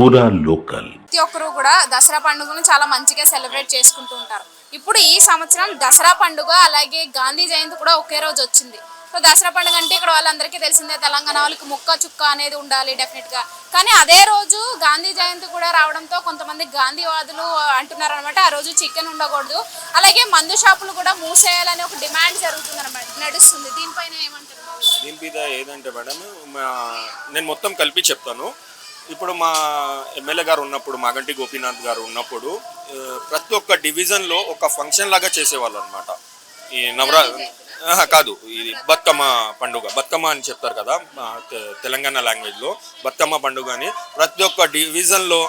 పూరా లోకల్. ప్రతి ఒక్కరు కూడా దసరా పండుగను చాలా మంచిగా సెలబ్రేట్ చేసుకుంటూ ఉంటారు. ఇప్పుడు ఈ సంవత్సరం దసరా పండుగ అలాగే గాంధీ జయంతి కూడా ఒకే రోజు వచ్చింది. సో దసరా పండుగ అంటే ఇక్కడ వాళ్ళందరికీ తెలిసిందే తెలంగాణ వాళ్ళకి ముక్క చుక్క అనేది ఉండాలి డెఫినెట్గా. కానీ అదే రోజు గాంధీ జయంతి కూడా రావడంతో కొంతమంది గాంధీవాదులు అంటున్నారు అనమాట ఆ రోజు చికెన్ ఉండకూడదు. అలాగే మందు షాపులు కూడా మూసేయాలని ఒక డిమాండ్ జరుగుతుంది అనమాట నడుస్తుంది. దీనిపైన ఏమంటారు? దీని మీద ఏదంటే మేడం నేను మొత్తం కలిపి చెప్తాను. ఇప్పుడు మా ఎమ్మెల్యే గారు ఉన్నప్పుడు మాగంటి గోపీనాథ్ గారు ఉన్నప్పుడు ప్రతి ఒక్క డివిజన్లో ఒక ఫంక్షన్ లాగా చేసేవాళ్ళు అనమాట ఈ నవరా కాదు ఇది బతుకమ్మ పండుగ. బతుకమ్మ అని చెప్తారు కదా మా తెలంగాణ లాంగ్వేజ్లో బతుకమ్మ పండుగ అని ప్రతి ఒక్క డివిజన్లో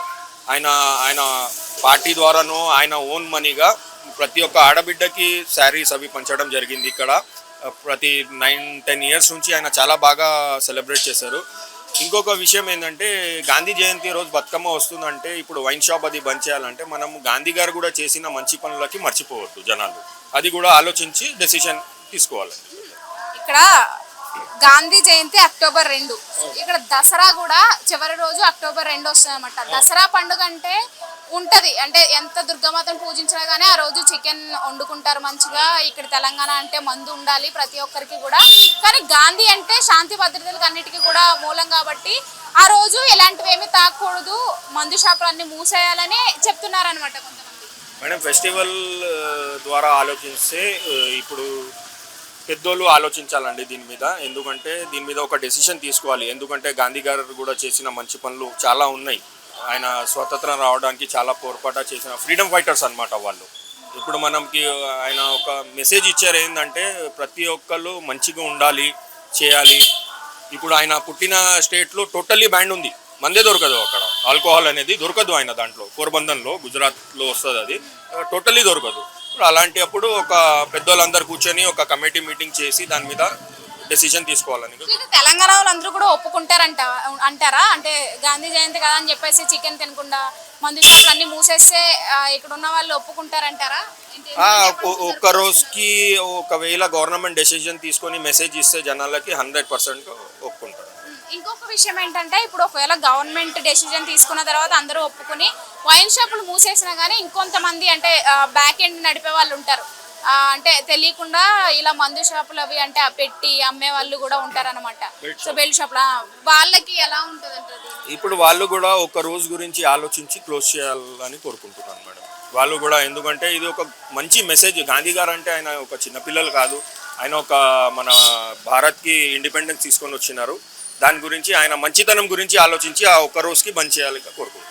ఆయన ఆయన పార్టీ ద్వారానో ఆయన ఓన్ మనీగా ప్రతి ఒక్క ఆడబిడ్డకి శారీస్ అవి పంచడం జరిగింది ఇక్కడ. ప్రతి నైన్ టెన్ ఇయర్స్ నుంచి ఆయన చాలా బాగా సెలబ్రేట్ చేశారు. ఇంకొక విషయం ఏంటంటే గాంధీ జయంతి రోజు బతుకమ్మ వస్తుందంటే ఇప్పుడు వైన్ షాప్ అది బంద్ చేయాలంటే మనం గాంధీ గారు కూడా చేసిన మంచి పనులకి మర్చిపోవద్దు జనాలు. అది కూడా ఆలోచించి డెసిషన్ తీసుకోవాలి. ఇక్కడ గాంధీ జయంతి అక్టోబర్ రెండు. ఇక్కడ దసరా కూడా చివరి రోజు అక్టోబర్ రెండు వస్తుంది అనమాట దసరా పండుగ అంటే ఉంటది. అంటే ఎంత దుర్గామాతను పూజించినా గానీ ఆ రోజు చికెన్ వండుకుంటారు మంచిగా. ఇక్కడ తెలంగాణ అంటే మందు ఉండాలి ప్రతి ఒక్కరికి కూడా. కానీ గాంధీ శాంతి భద్రతలకు అన్నిటికీ కూడా మూలం కాబట్టి ఆ రోజు ఎలాంటివేమీ ఏమీ తాకూడదు మందు షాపులన్నీ మూసేయాలని చెప్తున్నారనమాట కొంతమంది. మేడం ఫెస్టివల్ ద్వారా ఆలోచిస్తే ఇప్పుడు పెద్దోళ్ళు ఆలోచించాలండి దీని మీద. ఎందుకంటే దీని మీద ఒక డెసిషన్ తీసుకోవాలి. ఎందుకంటే గాంధీ గారు కూడా చేసిన మంచి పనులు చాలా ఉన్నాయి. ఆయన స్వతంత్రం రావడానికి చాలా పోరాట చేసిన ఫ్రీడమ్ ఫైటర్స్ అనమాట వాళ్ళు. ఇప్పుడు మనకి ఆయన ఒక మెసేజ్ ఇచ్చారు ఏంటంటే ప్రతి ఒక్కళ్ళు మంచిగా ఉండాలి. చేయాలి. ఇప్పుడు ఆయన పుట్టిన స్టేట్లో టోటల్లీ బ్యాండ్ ఉంది. మందే దొరకదు అక్కడ. ఆల్కహాల్ అనేది దొరకదు ఆయన దాంట్లో. పోర్బందన్లో గుజరాత్లో వస్తుంది అది. టోటల్లీ దొరకదు. ఇప్పుడు అలాంటి అప్పుడు ఒక పెద్దోళ్ళందరూ కూర్చొని ఒక కమిటీ మీటింగ్ చేసి దాని మీద డెసిషన్ తీసుకోవాలని. తెలంగాణ వాళ్ళందరూ కూడా ఒప్పుకుంటారు? అంటారా? అంటే గాంధీ జయంతి కదా అని చెప్పేసి చికెన్ తినకుండా మందు షాపులు అన్ని మూసేస్తే ఇక్కడ ఉన్న వాళ్ళు ఒప్పుకుంటారంటారా? ఒక్క రోజుకి ఒకవేళ గవర్నమెంట్ డెసిషన్ తీసుకొని మెసేజ్ ఇస్తే జనాలకి హండ్రెడ్ పర్సెంట్ ఒప్పుకుంటారు. ఇంకొక విషయం ఏంటంటే ఇప్పుడు ఒకవేళ గవర్నమెంట్ డెసిజన్ తీసుకున్న తర్వాత అందరూ ఒప్పుకుని వైన్ షాపులు మూసేసినా కానీ ఇంకొంతమంది అంటే బ్యాక్ ఎండ్ నడిపే వాళ్ళు ఉంటారు. అంటే తెలియకుండా ఇలా మందు షాపులు అవి అంటే ఆ పెట్టి అమ్మే వాళ్ళు కూడా ఉంటారన్నమాట. సో బెల్ షాపులు వాళ్ళకి ఎలా ఉంటుంది ఇప్పుడు వాళ్ళు కూడా ఒక రోజు గురించి ఆలోచించి క్లోజ్ చేయాలని కోరుకుంటున్నాను మేడం. వాళ్ళు కూడా ఎందుకంటే ఇది ఒక మంచి మెసేజ్ గాంధీ గారు అంటే ఆయన ఒక చిన్నపిల్లలు కాదు. ఆయన ఒక మన భారత్కి ఇండిపెండెన్స్ తీసుకొని వచ్చినారు. దాని గురించి ఆయన మంచితనం గురించి ఆలోచించి ఆ ఒక్క రోజుకి బంద్ చేయాలని కోరుకుంటున్నాను.